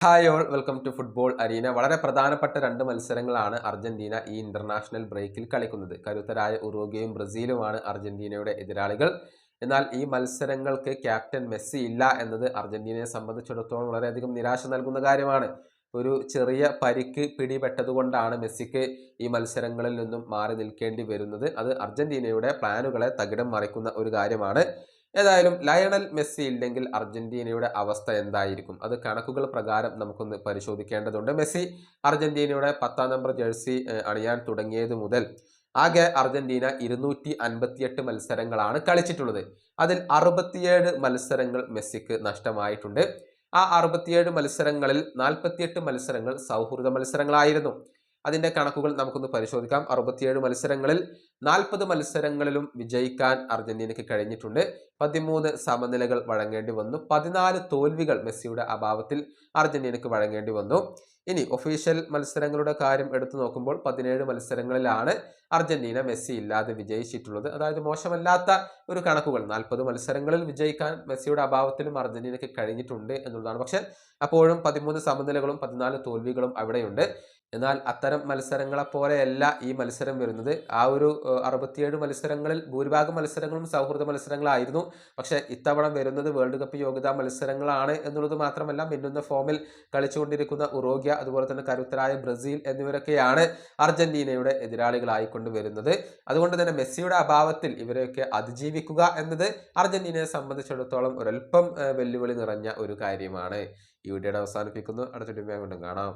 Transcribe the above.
Hi all welcome to football arena വളരെ പ്രധാനപ്പെട്ട രണ്ട് മത്സരങ്ങളാണ് അർജന്റീന ഈ ഇന്റർനാഷണൽ ബ്രേക്കിൽ കളിക്കുന്നത്. കരുത്തരായ ഉറുഗ്വയും ബ്രസീലുമാണ് അർജന്റീനയുടെ എതിരാളികൾ. എന്നാൽ ഈ മത്സരങ്ങൾക്ക് ക്യാപ്റ്റൻ മെസ്സി ഇല്ല എന്നത് അർജന്റീനയെ സംബന്ധിച്ചിടത്തോളം വളരെയധികം നിരാശ നൽകുന്ന കാര്യമാണ്. ഒരു ചെറിയ പരിക്ക് പിടിപെട്ടതുകൊണ്ടാണ് മെസ്സിക്ക് ഈ മത്സരങ്ങളിൽ നിന്നും മാറി നിൽക്കേണ്ടി വരുന്നത്. അത് അർജന്റീനയുടെ പ്ലാനുകളെ തകിടം മറിക്കുന്ന ഒരു കാര്യമാണ്. ഏതായാലും ലയണൽ മെസ്സി ഇല്ലെങ്കിൽ അർജന്റീനയുടെ അവസ്ഥ എന്തായിരിക്കും? അത് കണക്കുകൾ പ്രകാരം നമുക്കൊന്ന് പരിശോധിക്കേണ്ടതുണ്ട്. മെസ്സി അർജന്റീനയുടെ പത്താം നമ്പർ ജേഴ്സി അണിയാൻ തുടങ്ങിയത് മുതൽ ആകെ അർജന്റീന ഇരുന്നൂറ്റി അൻപത്തിയെട്ട് മത്സരങ്ങളാണ് കളിച്ചിട്ടുള്ളത്. അതിൽ അറുപത്തിയേഴ് മത്സരങ്ങൾ മെസ്സിക്ക് നഷ്ടമായിട്ടുണ്ട്. ആ അറുപത്തിയേഴ് മത്സരങ്ങളിൽ നാൽപ്പത്തിയെട്ട് മത്സരങ്ങൾ സൗഹൃദ മത്സരങ്ങളായിരുന്നു. അതിന്റെ കണക്കുകൾ നമുക്കൊന്ന് പരിശോധിക്കാം. അറുപത്തിയേഴ് മത്സരങ്ങളിൽ നാൽപ്പത് മത്സരങ്ങളിലും വിജയിക്കാൻ അർജന്റീനയ്ക്ക് കഴിഞ്ഞിട്ടുണ്ട്. പതിമൂന്ന് സമനിലകൾ വഴങ്ങേണ്ടി വന്നു. പതിനാല് തോൽവികൾ മെസ്സിയുടെ അഭാവത്തിൽ അർജന്റീനയ്ക്ക് വഴങ്ങേണ്ടി വന്നു. ഇനി ഒഫീഷ്യൽ മത്സരങ്ങളുടെ കാര്യം എടുത്തു നോക്കുമ്പോൾ പതിനേഴ് മത്സരങ്ങളിലാണ് അർജന്റീന മെസ്സി ഇല്ലാതെ വിജയിച്ചിട്ടുള്ളത്. അതായത് മോശമല്ലാത്ത ഒരു കണക്കുകൾ നാൽപ്പത് മത്സരങ്ങളിൽ വിജയിക്കാൻ മെസ്സിയുടെ അഭാവത്തിലും അർജന്റീനയ്ക്ക് കഴിഞ്ഞിട്ടുണ്ട് എന്നുള്ളതാണ്. പക്ഷെ അപ്പോഴും പതിമൂന്ന് സമനിലകളും പതിനാല് തോൽവികളും അവിടെയുണ്ട്. എന്നാൽ അത്തരം മത്സരങ്ങളെപ്പോലെയല്ല ഈ മത്സരം വരുന്നത്. ആ ഒരു അറുപത്തിയേഴ് മത്സരങ്ങളിൽ ഭൂരിഭാഗം മത്സരങ്ങളും സൗഹൃദ മത്സരങ്ങളായിരുന്നു. പക്ഷേ ഇത്തവണ വരുന്നത് വേൾഡ് കപ്പ് യോഗ്യതാ മത്സരങ്ങളാണ് എന്നുള്ളത് മാത്രമല്ല മിന്നുന്ന ഫോമിൽ കളിച്ചുകൊണ്ടിരിക്കുന്ന ഉറോഗ്യ അതുപോലെ തന്നെ കരുത്തരായ ബ്രസീൽ എന്നിവരൊക്കെയാണ് അർജന്റീനയുടെ എതിരാളികളായിക്കൊണ്ട് വരുന്നത്. അതുകൊണ്ട് തന്നെ മെസ്സിയുടെ അഭാവത്തിൽ ഇവരെയൊക്കെ അതിജീവിക്കുക എന്നത് അർജന്റീനയെ സംബന്ധിച്ചിടത്തോളം ഒരൽപ്പം വെല്ലുവിളി നിറഞ്ഞ ഒരു കാര്യമാണ്. ഈ വീഡിയോയുടെ അവസാനിപ്പിക്കുന്നു. അടുത്ത വീണ്ടും കാണാം.